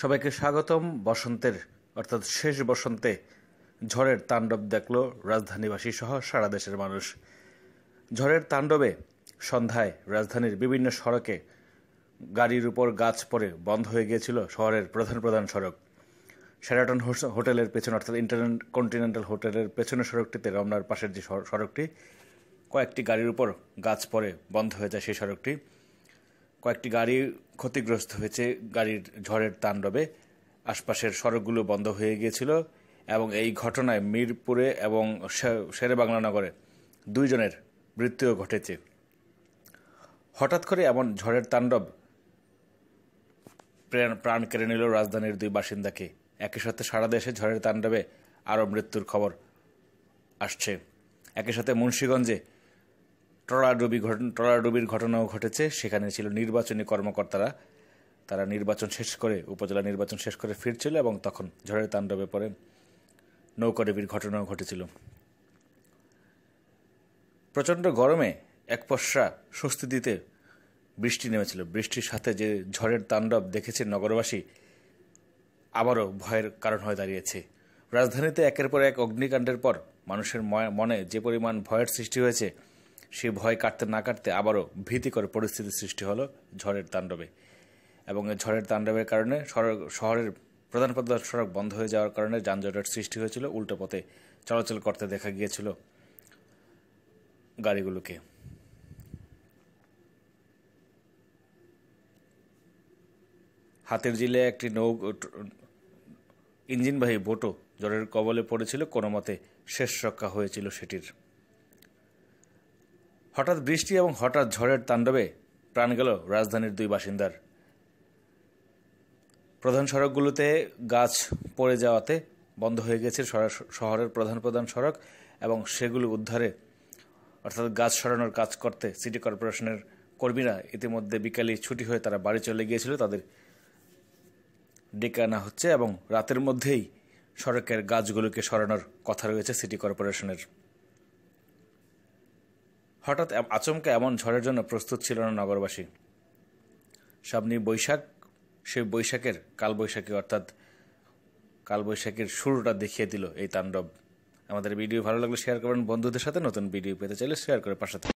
সবাইকে স্বাগতম। বসন্তের, অর্থাৎ শেষ বসন্তে ঝড়ের তাণ্ডব দেখল রাজধানীবাসী সহ সারা দেশের মানুষ। ঝড়ের তাণ্ডবে সন্ধ্যায় রাজধানীর বিভিন্ন সড়কে গাড়ির উপর গাছ পড়ে বন্ধ হয়ে গিয়েছিল শহরের প্রধান প্রধান সড়ক। শেরাটন হোস- হোটেলের পেছনে, অর্থাৎ কন্টিনেন্টাল হোটেলের পেছনের সড়কটিতে রমনার পাশের যে সড়- সড়কটি, কয়েকটি গাড়ির উপর গাছ পড়ে বন্ধ হয়ে যায় সেই সড়কটি। কয়েকটি গাড়ি ক্ষতিগ্রস্ত হয়েছে গাড়ির ঝড়ের তাণ্ডবে। আশপাশের সড়কগুলো বন্ধ হয়ে গিয়েছিল এবং এই ঘটনায় মিরপুরে এবং শেরেবাংলা নগরে দুইজনের মৃত্যুও ঘটেছে। হঠাৎ করে এমন ঝড়ের তাণ্ডব প্রাণ কেড়ে নিল রাজধানীর দুই বাসিন্দাকে। একই সাথে সারা দেশে ঝড়ের তাণ্ডবে আরও মৃত্যুর খবর আসছে। একই সাথে মুন্সীগঞ্জে ট্রলাডুবি ঘটনা ট্রলাডুবির ঘটনাও ঘটেছে। সেখানে ছিল নির্বাচনী কর্মকর্তারা। তারা নির্বাচন শেষ করে, উপজেলা নির্বাচন শেষ করে ফিরছিল এবং তখন ঝড়ের তাণ্ডবে পড়ে নৌকাডুবির ঘটনাও ঘটেছিল। প্রচণ্ড গরমে এক পশরা স্বস্তি দিতে বৃষ্টি নেমেছিল। বৃষ্টির সাথে যে ঝড়ের তাণ্ডব দেখেছে নগরবাসী, আবারও ভয়ের কারণ হয়ে দাঁড়িয়েছে। রাজধানীতে একের পর এক অগ্নিকাণ্ডের পর মানুষের মনে যে পরিমাণ ভয়ের সৃষ্টি হয়েছে সেই ভয় কাটতে না কাটতে আবারও ভীতিকর পরিস্থিতির সৃষ্টি হলো ঝড়ের তাণ্ডবে। এবং ঝড়ের তাণ্ডবের কারণে শহরের প্রধান প্রধান সড়ক বন্ধ হয়ে যাওয়ার কারণে যানজটের সৃষ্টি হয়েছিল, উল্টো পথে চলাচল করতে দেখা গিয়েছিল গাড়িগুলোকে। হাতের জিলে একটি নৌ ইঞ্জিনবাহী বোটও জ্বরের কবলে পড়েছিল, কোনো মতে শেষ রক্ষা হয়েছিল সেটির। হঠাৎ বৃষ্টি এবং হঠাৎ ঝড়ের তাণ্ডবে প্রাণ গেল রাজধানীর দুই বাসিন্দার। প্রধান সড়কগুলোতে গাছ পড়ে যাওয়াতে বন্ধ হয়ে গেছে শহরের প্রধান প্রধান সড়ক এবং সেগুলো উদ্ধারে। অর্থাৎ গাছ সরানোর কাজ করতে সিটি কর্পোরেশনের কর্মীরা ইতিমধ্যে বিকালে ছুটি হয়ে তারা বাড়ি চলে গিয়েছিল। তাদের ডেকে আনা হচ্ছে এবং রাতের মধ্যেই সড়কের গাছগুলোকে সরানোর কথা রয়েছে সিটি কর্পোরেশনের। হঠাৎ আচমকা এমন ঝড়ের জন্য প্রস্তুত ছিল না নগরবাসী সামনে বৈশাখ, সেই বৈশাখের কালবৈশাখী অর্থাৎ কালবৈশাখীর শুরুটা দেখিয়ে দিল এই তাণ্ডব আমাদের ভিডিও ভালো লাগলে শেয়ার করবেন, বন্ধুদের সাথে নতুন ভিডিও পেতে চাইলে শেয়ার করে পাশে।